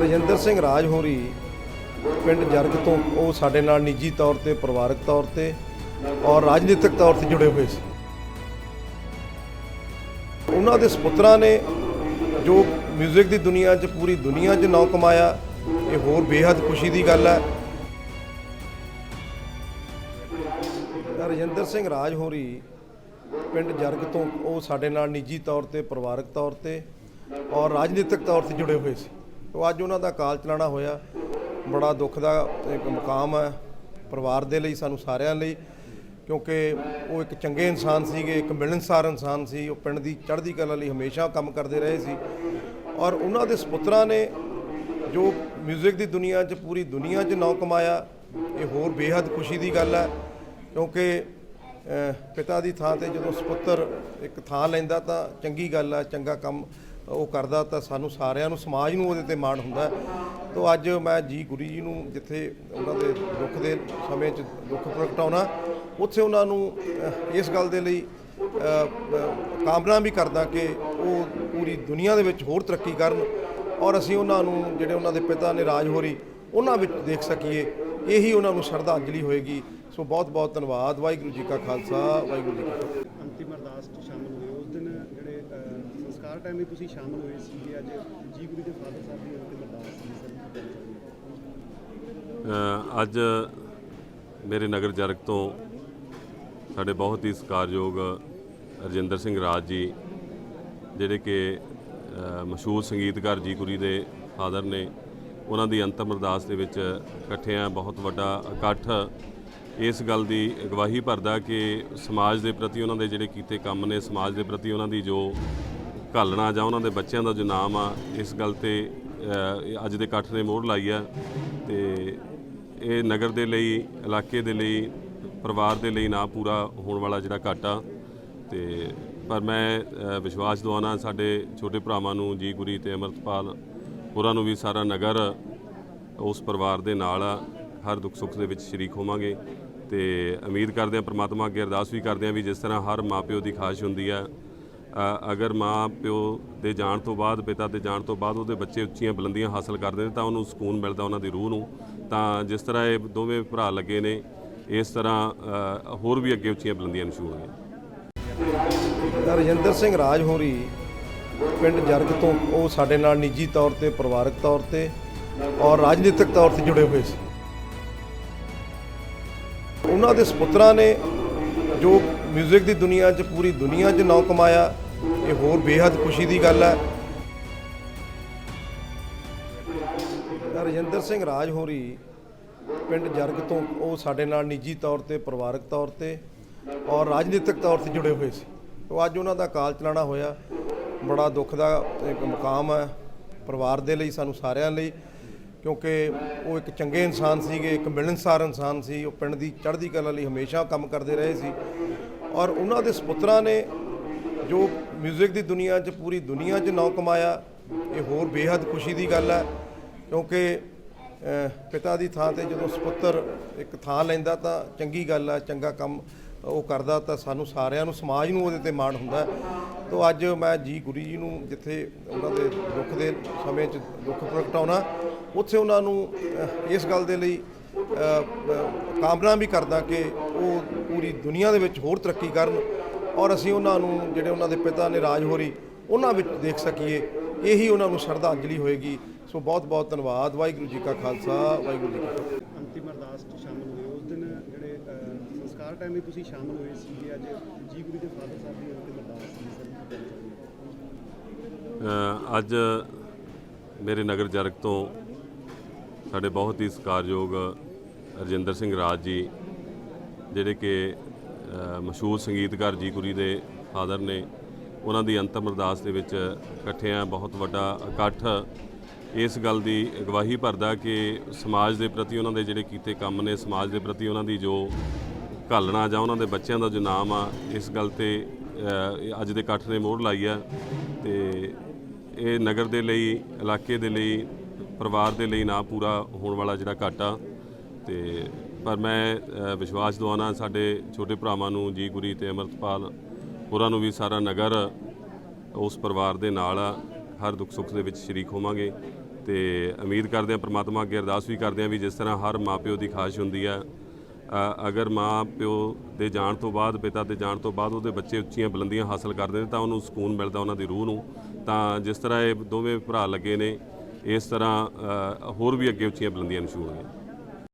ਰਜਿੰਦਰ ਸਿੰਘ ਰਾਜ ਹੋਰੀ ਪਿੰਡ ਜਰਗ ਤੋਂ, ਉਹ ਸਾਡੇ ਨਾਲ ਨਿੱਜੀ ਤੌਰ ਤੇ, ਪਰਿਵਾਰਕ ਤੌਰ ਤੇ ਔਰ ਰਾਜਨੀਤਿਕ ਤੌਰ ਤੇ ਜੁੜੇ ਹੋਏ ਸੀ। ਉਹਨਾਂ ਦੇ ਸਪੁੱਤਰਾਂ ਨੇ ਜੋ 뮤직 ਦੀ ਦੁਨੀਆ 'ਚ, ਪੂਰੀ ਦੁਨੀਆ 'ਚ ਨਾਂ ਕਮਾਇਆ, ਇਹ ਹੋਰ ਬੇਹੱਦ ਖੁਸ਼ੀ ਦੀ ਗੱਲ ਹੈ। ਰਜਿੰਦਰ ਸਿੰਘ ਰਾਜ ਹੋਰੀ ਪਿੰਡ ਜਰਗ ਤੋਂ, ਉਹ ਸਾਡੇ ਨਾਲ ਨਿੱਜੀ ਤੌਰ ਤੇ, ਪਰਿਵਾਰਕ ਤੌਰ ਤੇ ਔਰ ਰਾਜਨੀਤਿਕ ਤੌਰ ਤੇ ਜੁੜੇ ਹੋਏ ਸੀ। ਤੋਂ ਅੱਜ ਉਹਨਾਂ ਦਾ ਕਾਲ ਚਲਾਣਾ ਹੋਇਆ। ਬੜਾ ਦੁੱਖ ਦਾ ਇੱਕ ਮਕਾਮ ਹੈ ਪਰਿਵਾਰ ਦੇ ਲਈ, ਸਾਨੂੰ ਸਾਰਿਆਂ ਲਈ। ਕਿਉਂਕਿ ਉਹ ਇੱਕ ਚੰਗੇ ਇਨਸਾਨ ਸੀਗੇ, ਇੱਕ ਮਿਲਣਸਾਰ ਇਨਸਾਨ ਸੀ। ਉਹ ਪਿੰਡ ਦੀ ਚੜ੍ਹਦੀ ਕਲਾ ਲਈ ਹਮੇਸ਼ਾ ਕੰਮ ਕਰਦੇ ਰਹੇ ਸੀ। ਔਰ ਉਹਨਾਂ ਦੇ ਸੁਪੁੱਤਰਾਂ ਨੇ ਜੋ 뮤직 ਦੀ ਦੁਨੀਆ 'ਚ, ਪੂਰੀ ਦੁਨੀਆ 'ਚ ਨਾਂ ਕਮਾਇਆ, ਇਹ ਹੋਰ ਬੇਹੱਦ ਖੁਸ਼ੀ ਦੀ ਗੱਲ ਹੈ। ਕਿਉਂਕਿ ਪਿਤਾ ਦੀ ਥਾਂ ਤੇ ਜਦੋਂ ਸੁਪੁੱਤਰ ਇੱਕ ਥਾਂ ਲੈਂਦਾ ਤਾਂ ਚੰਗੀ ਗੱਲ ਆ ਚੰਗਾ ਕੰਮ ਉਹ ਕਰਦਾ ਤਾਂ ਸਾਨੂੰ ਸਾਰਿਆਂ ਨੂੰ, ਸਮਾਜ ਨੂੰ ਉਹਦੇ ਤੇ ਮਾਣ ਹੁੰਦਾ ਹੈ। ਅੱਜ ਮੈਂ ਜੀ ਗੁਰੂ ਜੀ ਨੂੰ ਜਿੱਥੇ ਉਹਨਾਂ ਦੇ ਦੁੱਖ ਦੇ ਸਮੇਂ 'ਚ ਦੁੱਖ ਪ੍ਰਗਟਾਉਣਾ, ਉੱਥੇ ਉਹਨਾਂ ਨੂੰ ਇਸ ਗੱਲ ਦੇ ਲਈ ਕਾਮਨਾ ਵੀ ਕਰਦਾ ਕਿ ਉਹ ਪੂਰੀ ਦੁਨੀਆ ਦੇ ਵਿੱਚ ਹੋਰ ਤਰੱਕੀ ਕਰਨ ਔਰ ਅਸੀਂ ਉਹਨਾਂ ਨੂੰ, ਜਿਹੜੇ ਉਹਨਾਂ ਦੇ ਪਿਤਾ ਨੇ ਰਾਜ ਹੋਰੀ, ਉਹਨਾਂ ਵਿੱਚ ਦੇਖ ਸਕੀਏ। ਇਹੀ ਉਹਨਾਂ ਨੂੰ ਸ਼ਰਧਾਂਜਲੀ ਹੋਏਗੀ। ਸੋ ਬਹੁਤ ਬਹੁਤ ਧੰਨਵਾਦ। ਵਾਹਿਗੁਰੂ ਜੀ ਕਾ ਖਾਲਸਾ, ਵਾਹਿਗੁਰੂ ਜੀ ਕੀ ਫਤਿਹ ਅੰਤਿਮ ਅਰਦਾਸ 'ਚ ਸ਼ਾਮਲ ਹੋਏ ਉਸ ਦਿਨ ਜਿਹੜੇ ਅਹ, ਸੰਸਕਾਰ ਟਾਈਮ ਵੀ ਤੁਸੀਂ ਸ਼ਾਮਲ ਹੋਏ ਸੀਗੇ, ਅੱਜ ਜੀ ਗੁਰੂ ਦੇ ਫਾਦਰ ਸਾਹਿਬ ਦੀ ਅੰਤਿਮ ਅਰਦਾਸ ਸੀ, ਸਰ। ਅੱਜ ਮੇਰੇ ਨਗਰ ਜਰਗ ਤੋਂ ਸਾਡੇ ਬਹੁਤ ਹੀ ਸਤਿਕਾਰਯੋਗ ਰਜਿੰਦਰ ਸਿੰਘ ਰਾਜ ਜੀ, ਜਿਹੜੇ ਕਿ ਮਸ਼ਹੂਰ ਸੰਗੀਤਕਾਰ ਜੀ ਗੁਰੀ ਦੇ ਫਾਦਰ ਨੇ, ਉਹਨਾਂ ਦੀ ਅੰਤਮ ਅਰਦਾਸ ਦੇ ਵਿੱਚ ਇਕੱਠੇ ਆ। ਬਹੁਤ ਵੱਡਾ ਇਕੱਠ ਇਸ ਗੱਲ ਦੀ ਅਗਵਾਹੀ ਭਰਦਾ ਕਿ ਸਮਾਜ ਦੇ ਪ੍ਰਤੀ ਉਹਨਾਂ ਦੇ ਜਿਹੜੇ ਕੀਤੇ ਕੰਮ ਨੇ, ਸਮਾਜ ਦੇ ਪ੍ਰਤੀ ਉਹਨਾਂ ਦੀ ਜੋ ਘਾਲਣਾ ਜਾਂ ਉਹਨਾਂ ਦੇ ਬੱਚਿਆਂ ਦਾ ਜੋ ਨਾਮ ਆ, ਇਸ ਗੱਲ ਤੇ ਅੱਜ ਦੇ ਇਕੱਠ ਨੇ ਮੋਹਰ ਲਾਈ ਆ ਤੇ ਇਹ ਨਗਰ ਦੇ ਲਈ, ਇਲਾਕੇ ਦੇ ਲਈ, ਪਰਿਵਾਰ ਦੇ ਲਈ ਨਾ ਪੂਰਾ ਹੋਣ ਵਾਲਾ ਜਿਹੜਾ ਘਾਟਾ ਤੇ ਪਰ ਮੈਂ ਵਿਸ਼ਵਾਸ ਦਵਾਉਣਾ ਸਾਡੇ ਛੋਟੇ ਭਰਾਵਾਂ ਨੂੰ, ਜੀ ਗੁਰੀ ਤੇ ਅਮਰਤਪਾਲ ਹੋਰਾਂ ਨੂੰ ਵੀ ਸਾਰਾ ਨਗਰ ਉਸ ਪਰਿਵਾਰ ਦੇ ਨਾਲ ਆ, ਹਰ ਦੁੱਖ ਸੁੱਖ ਦੇ ਵਿੱਚ ਸ਼ਰੀਕ ਹੋਵਾਂਗੇ ਤੇ ਉਮੀਦ ਕਰਦੇ ਹਾਂ, ਪ੍ਰਮਾਤਮਾ ਅੱਗੇ ਅਰਦਾਸ ਵੀ ਕਰਦੇ ਹਾਂ ਵੀ ਜਿਸ ਤਰ੍ਹਾਂ ਹਰ ਮਾਪਿਓ ਦੀ ਖਾਹਿਸ਼ ਹੁੰਦੀ ਆ ਅਗਰ ਮਾਂ ਪਿਓ ਦੇ ਜਾਣ ਤੋਂ ਬਾਅਦ, ਪਿਤਾ ਦੇ ਜਾਣ ਤੋਂ ਬਾਅਦ ਉਹਦੇ ਬੱਚੇ ਉੱਚੀਆਂ ਬੁਲੰਦੀਆਂ ਹਾਸਲ ਕਰਦੇ ਨੇ ਤਾਂ ਉਹਨੂੰ ਸਕੂਨ ਮਿਲਦਾ ਉਹਨਾਂ ਦੀ ਰੂਹ ਨੂੰ। ਤਾਂ ਜਿਸ ਤਰ੍ਹਾਂ ਇਹ ਦੋਵੇਂ ਭਰਾ ਲੱਗੇ ਨੇ, ਇਸ ਤਰ੍ਹਾਂ ਹੋਰ ਵੀ ਅੱਗੇ ਉੱਚੀਆਂ ਬੁਲੰਦੀਆਂ ਨੂੰ। ਛੂਹਣਗੇ ਰਜਿੰਦਰ ਸਿੰਘ ਰਾਜ ਹੋਰੀ ਪਿੰਡ ਜਰਗ ਤੋਂ, ਉਹ ਸਾਡੇ ਨਾਲ ਨਿੱਜੀ ਤੌਰ ਤੇ, ਪਰਿਵਾਰਕ ਤੌਰ ਤੇ ਔਰ ਰਾਜਨੀਤਿਕ ਤੌਰ ਤੇ ਜੁੜੇ ਹੋਏ ਸੀ। ਉਹਨਾਂ ਦੇ ਸੁਪੁੱਤਰਾਂ ਨੇ ਜੋ ਮਿਊਜ਼ਿਕ ਦੀ ਦੁਨੀਆ 'ਚ, ਪੂਰੀ ਦੁਨੀਆ 'ਚ ਨੌ ਕਮਾਇਆ, ਇਹ ਹੋਰ ਬੇਹੱਦ ਖੁਸ਼ੀ ਦੀ ਗੱਲ ਹੈ। ਰਜਿੰਦਰ ਸਿੰਘ ਰਾਜ ਹੋਰੀ ਪਿੰਡ ਜਰਗ ਤੋਂ, ਉਹ ਸਾਡੇ ਨਾਲ ਨਿੱਜੀ ਤੌਰ ਤੇ, ਪਰਿਵਾਰਕ ਤੌਰ ਤੇ ਔਰ ਰਾਜਨੀਤਿਕ ਤੌਰ ਤੇ ਜੁੜੇ ਹੋਏ ਸੀ। ਉਹ ਅੱਜ ਉਹਨਾਂ ਦਾ ਕਾਲ ਚਲਾਣਾ ਹੋਇਆ। ਬੜਾ ਦੁੱਖ ਦਾ ਇੱਕ ਮਕਾਮ ਹੈ ਪਰਿਵਾਰ ਦੇ ਲਈ, ਸਾਨੂੰ ਸਾਰਿਆਂ ਲਈ, ਕਿਉਂਕਿ ਉਹ ਇੱਕ ਚੰਗੇ ਇਨਸਾਨ ਸੀਗੇ, ਇੱਕ ਮਿਲਣਸਾਰ ਇਨਸਾਨ ਸੀ। ਉਹ ਪਿੰਡ ਦੀ ਚੜ੍ਹਦੀ ਕਲਾ ਲਈ ਹਮੇਸ਼ਾ ਕੰਮ ਕਰਦੇ ਰਹੇ ਸੀ। ਔਰ ਉਹਨਾਂ ਦੇ ਸਪੁੱਤਰਾਂ ਨੇ ਜੋ 뮤직 ਦੀ ਦੁਨੀਆ 'ਚ, ਪੂਰੀ ਦੁਨੀਆ 'ਚ ਨੌ ਕਮਾਇਆ, ਇਹ ਹੋਰ ਬੇਹੱਦ ਖੁਸ਼ੀ ਦੀ ਗੱਲ ਹੈ। ਕਿਉਂਕਿ ਪਿਤਾ ਦੀ ਥਾਂ ਤੇ ਜਦੋਂ ਸਪੁੱਤਰ ਇੱਕ ਥਾਂ ਲੈਂਦਾ ਤਾਂ ਚੰਗੀ ਗੱਲ ਆ ਚੰਗਾ ਕੰਮ ਉਹ ਕਰਦਾ ਤਾਂ ਸਾਨੂੰ ਸਾਰਿਆਂ ਨੂੰ, ਸਮਾਜ ਨੂੰ ਉਹਦੇ ਤੇ ਮਾਣ ਹੁੰਦਾ ਤੋਂ ਅੱਜ ਮੈਂ ਜੀ ਗੁਰੂ ਜੀ ਨੂੰ ਜਿੱਥੇ ਉਹਨਾਂ ਦੇ ਦੁੱਖ ਦੇ ਸਮੇਂ 'ਚ ਦੁੱਖ ਪ੍ਰਗਟਾਉਣਾ, ਉੱਥੇ ਉਹਨਾਂ ਨੂੰ ਇਸ ਗੱਲ ਦੇ ਲਈ ਕਾਮਨਾ ਵੀ ਕਰਦਾ ਕਿ ਉਹ ਪੂਰੀ ਦੁਨੀਆ ਦੇ ਵਿੱਚ ਹੋਰ ਤਰੱਕੀ ਕਰਨ ਔਰ ਅਸੀਂ ਉਹਨਾਂ ਨੂੰ ਜਿਹੜੇ ਉਹਨਾਂ ਦੇ ਪਿਤਾ ਨੇ ਰਾਜ ਹੋਰੀ ਉਹਨਾਂ ਵਿੱਚ ਦੇਖ ਸਕੀਏ। ਇਹੀ ਉਹਨਾਂ ਨੂੰ ਸ਼ਰਧਾਂਜਲੀ ਹੋਏਗੀ। ਸੋ ਬਹੁਤ ਬਹੁਤ ਧੰਨਵਾਦ। ਵਾਹਿਗੁਰੂ ਜੀ ਕਾ ਖਾਲਸਾ ਵਾਹਿਗੁਰੂ ਜੀ ਕੀ ਫਤਿਹ। ਅੰਤਿਮ ਅਰਦਾਸ 'ਚ ਸ਼ਾਮਲ ਹੋਏ। ਉਸ ਦਿਨ ਜਿਹੜੇ ਸੰਸਕਾਰ ਟਾਈਮ ਵੀ ਤੁਸੀਂ ਸ਼ਾਮਲ ਹੋਏ ਸੀਗੇ ਅੱਜ ਜੀ ਗੁਰੂ ਦੇ ਫਾਦਰ ਸਾਹਿਬ ਦੀ ਅੰਤਿਮ ਅਰਦਾਸ ਸੀ ਅੱਜ ਮੇਰੇ ਨਗਰ ਜਰਗ ਤੋਂ ਸਾਡੇ ਬਹੁਤ ਹੀ ਸਤਿਕਾਰਯੋਗ ਰਜਿੰਦਰ ਸਿੰਘ ਰਾਜ ਜੀ, ਜਿਹੜੇ ਕਿ ਮਸ਼ਹੂਰ ਸੰਗੀਤਕਾਰ ਜੀ ਕੁਰੀ ਦੇ ਫਾਦਰ ਨੇ, ਉਹਨਾਂ ਦੀ ਅੰਤਮ ਅਰਦਾਸ ਦੇ ਵਿੱਚ ਇਕੱਠੇ ਆ। ਬਹੁਤ ਵੱਡਾ ਇਕੱਠ ਇਸ ਗੱਲ ਦੀ ਅਗਵਾਹੀ ਭਰਦਾ ਕਿ ਸਮਾਜ ਦੇ ਪ੍ਰਤੀ ਉਹਨਾਂ ਦੇ ਜਿਹੜੇ ਕੀਤੇ ਕੰਮ ਨੇ, ਸਮਾਜ ਦੇ ਪ੍ਰਤੀ ਉਹਨਾਂ ਦੀ ਜੋ ਘਾਲਣਾ ਜਾਂ ਉਹਨਾਂ ਦੇ ਬੱਚਿਆਂ ਦਾ ਜੋ ਨਾਮ ਆ, ਇਸ ਗੱਲ ਤੇ ਅੱਜ ਦੇ ਇਕੱਠ ਨੇ ਮੋਹਰ ਲਾਈ ਆ। ਤੇ ਇਹ ਨਗਰ ਦੇ ਲਈ, ਇਲਾਕੇ ਦੇ ਲਈ, ਪਰਿਵਾਰ ਦੇ ਲਈ ਨਾ ਪੂਰਾ ਹੋਣ ਵਾਲਾ ਜਿਹੜਾ ਘਾਟਾ ਤੇ ਪਰ ਮੈਂ ਵਿਸ਼ਵਾਸ ਦਿਵਾਉਣਾ ਸਾਡੇ ਛੋਟੇ ਭਰਾਵਾਂ ਨੂੰ, ਜੀ ਗੁਰੀ ਤੇ ਅਮਰਤਪਾਲ ਹੋਰਾਂ ਨੂੰ ਵੀ ਸਾਰਾ ਨਗਰ ਉਸ ਪਰਿਵਾਰ ਦੇ ਨਾਲ ਹਰ ਦੁੱਖ ਸੁੱਖ ਦੇ ਵਿੱਚ ਸ਼ਰੀਕ ਹੋਵਾਂਗੇ ਤੇ ਉਮੀਦ ਕਰਦੇ ਹਾਂ ਪ੍ਰਮਾਤਮਾ ਅੱਗੇ ਅਰਦਾਸ ਵੀ ਕਰਦੇ ਹਾਂ ਵੀ ਜਿਸ ਤਰ੍ਹਾਂ ਹਰ ਮਾਪਿਓ ਦੀ ਖਾਹਿਸ਼ ਹੁੰਦੀ ਹੈ ਅਗਰ ਮਾਂ ਪਿਓ ਦੇ ਜਾਣ ਤੋਂ ਬਾਅਦ, ਪਿਤਾ ਦੇ ਜਾਣ ਤੋਂ ਬਾਅਦ ਉਹਦੇ ਬੱਚੇ ਉੱਚੀਆਂ ਬੁਲੰਦੀਆਂ ਹਾਸਲ ਕਰਦੇ ਨੇ ਤਾਂ ਉਹਨੂੰ ਸਕੂਨ ਮਿਲਦਾ ਉਹਨਾਂ ਦੀ ਰੂਹ ਨੂੰ। ਤਾਂ ਜਿਸ ਤਰ੍ਹਾਂ ਇਹ ਦੋਵੇਂ ਭਰਾ ਲੱਗੇ ਨੇ, ਇਸ ਤਰ੍ਹਾਂ ਹੋਰ ਵੀ ਅੱਗੇ ਉੱਚੀਆਂ ਬੁਲੰਦੀਆਂ ਨੂੰ ਛੂਹਣਗੇ।